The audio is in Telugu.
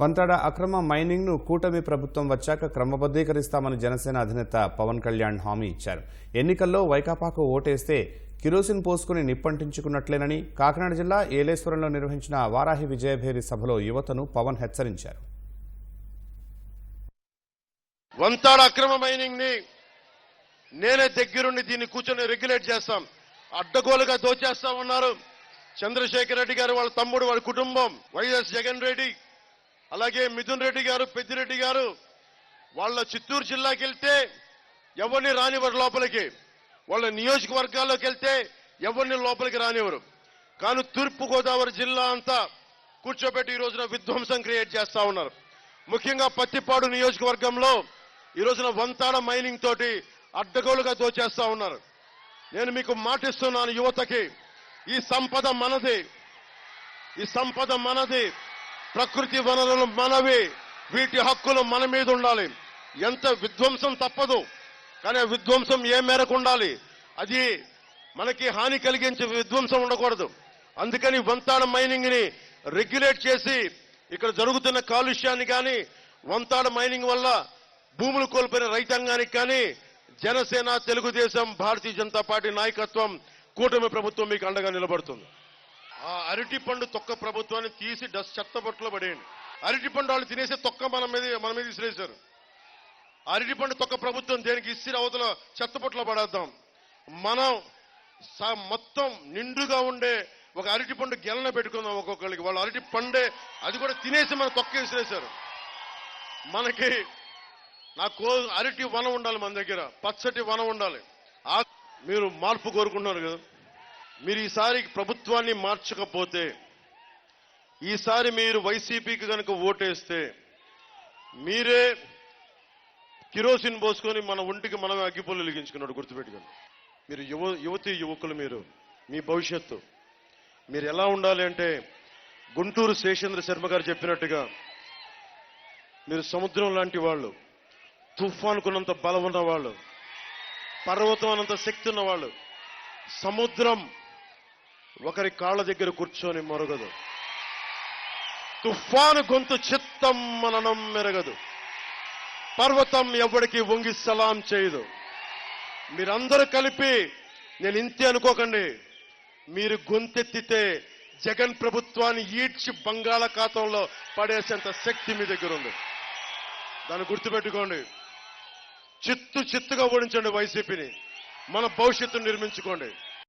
వంతాడ అక్రమ మైనింగ్ను కూటమి ప్రభుత్వం వచ్చాక క్రమబద్ధీకరిస్తామని జనసేన అధినేత పవన్ కళ్యాణ్ హామీ ఇచ్చారు. ఎన్నికల్లో వైకాపాకు ఓటేస్తే కిరోసిన్ పోసుకుని నిప్పంటించుకున్నట్లేనని కాకినాడ జిల్లా ఏలేశ్వరంలో నిర్వహించిన వారాహి విజయభేరి సభలో యువతను పవన్ హెచ్చరించారు. వంతాడ అక్రమ మైనింగ్ని నేనే దగ్గరుండి దీన్ని కూర్చొని రెగ్యులేట్ చేస్తాం. అడ్డగోలుగా దోచేస్తా ఉన్నారు. చంద్రశేఖర్ రెడ్డి గారు వాళ్ళ తమ్ముడు వాళ్ళ కుటుంబం వైఎస్ జగన్ రెడ్డి. అలాగే మిథున్ రెడ్డి గారు పెద్దిరెడ్డి గారు వాళ్ళ చిత్తూరు జిల్లాకి వెళ్తే ఎవరిని రానివ్వరు లోపలికి. వాళ్ళ నియోజకవర్గాల్లోకి వెళ్తే ఎవరిని లోపలికి రానివ్వరు. కానీ తూర్పు గోదావరి జిల్లా అంతా కూర్చోబెట్టి ఈ రోజున విధ్వంసం క్రియేట్ చేస్తా ఉన్నారు. ముఖ్యంగా పత్తిపాడు నియోజకవర్గంలో ఈ రోజున వంతాడ మైనింగ్ తోటి అడ్డగోలుగా దోచేస్తా ఉన్నారు. నేను మీకు మాటిస్తున్నాను యువతకి ఈ సంపద మనది. ఈ సంపద మనది. ప్రకృతి వనరులు మనవి వీటి హక్కులు మన మీద ఉండాలి. ఎంత విధ్వంసం తప్పదు కానీ విధ్వంసం ఏ మేరకు ఉండాలి? అది మనకి హాని కలిగించే విధ్వంసం ఉండకూడదు. అందుకని వంతాడ మైనింగ్ని రెగ్యులేట్ చేసి ఇక్కడ జరుగుతున్న కాలుష్యాన్ని కానీ వంతాడ మైనింగ్ వల్ల భూములు కోల్పోయిన రైతాంగానికి కానీ జనసేన తెలుగుదేశం భారతీయ జనతా పార్టీ నాయకత్వం కూటమి ప్రభుత్వం మీకు అండగా నిలబడుతుంది. ఆ అరటి పండు తొక్క ప్రభుత్వాన్ని తీసి డస్ట్ చెత్తబొట్టులో పడేయండి. అరటి పండు వాళ్ళు తినేసే తొక్క మన మీద మన మీద విసిరేశారు అరటి పండు తొక్క ప్రభుత్వం దేనికి ఇసిరి అవతల చెత్తబొట్టులో పడేద్దాం. మనం స- మొత్తం నిండుగా ఉండే ఒక అరటి పండు గెలన పెట్టుకుందాం ఒక్కొక్కరికి వాళ్ళు అరటి పండే అది కూడా తినేసి మన తొక్క విసిరేశారు మనకి నా కో అరటి వనం ఉండాలి మన దగ్గర. పచ్చటి వనం ఉండాలి. ఆ మీరు మార్పు కోరుకుంటున్నారు కదా? మీరు ఈసారి ప్రభుత్వాన్ని మార్చకపోతే ఈసారి మీరు వైసీపీకి కనుక ఓటేస్తే మీరే కిరోసిన్ పోసుకొని మన ఒంటికి మనమే అగ్గిపుల్లు వెలిగించుకున్నాడు గుర్తుపెట్టుకుని మీరు యువ యువతి యువకులు మీరు మీ భవిష్యత్తు. మీరు ఎలా ఉండాలి అంటే గుంటూరు శేషేంద్ర శర్మ గారు చెప్పినట్టుగా మీరు సముద్రం లాంటి వాళ్ళు తుఫానుకున్నంత బలం ఉన్న వాళ్ళు పర్వతం అన్నంత శక్తి ఉన్న వాళ్ళు సముద్రం ఒకరి కాళ్ళ దగ్గర కూర్చొని మొరగదు. తుఫాను గొంతు చిత్తం మననం మెరగదు. పర్వతం ఎవడికి వంగి సలాం చేయదు. మీరందరూ కలిపి నేను ఇంతే అనుకోకండి మీరు గొంతెత్తితే జగన్ ప్రభుత్వాన్ని ఈడ్చి బంగాళాఖాతంలో పడేసేంత శక్తి మీ దగ్గర ఉంది. దాన్ని గుర్తుపెట్టుకోండి. చిత్తు చిత్తుగా ఓడించండి వైసీపీని. మన భవిష్యత్తును నిర్మించుకోండి.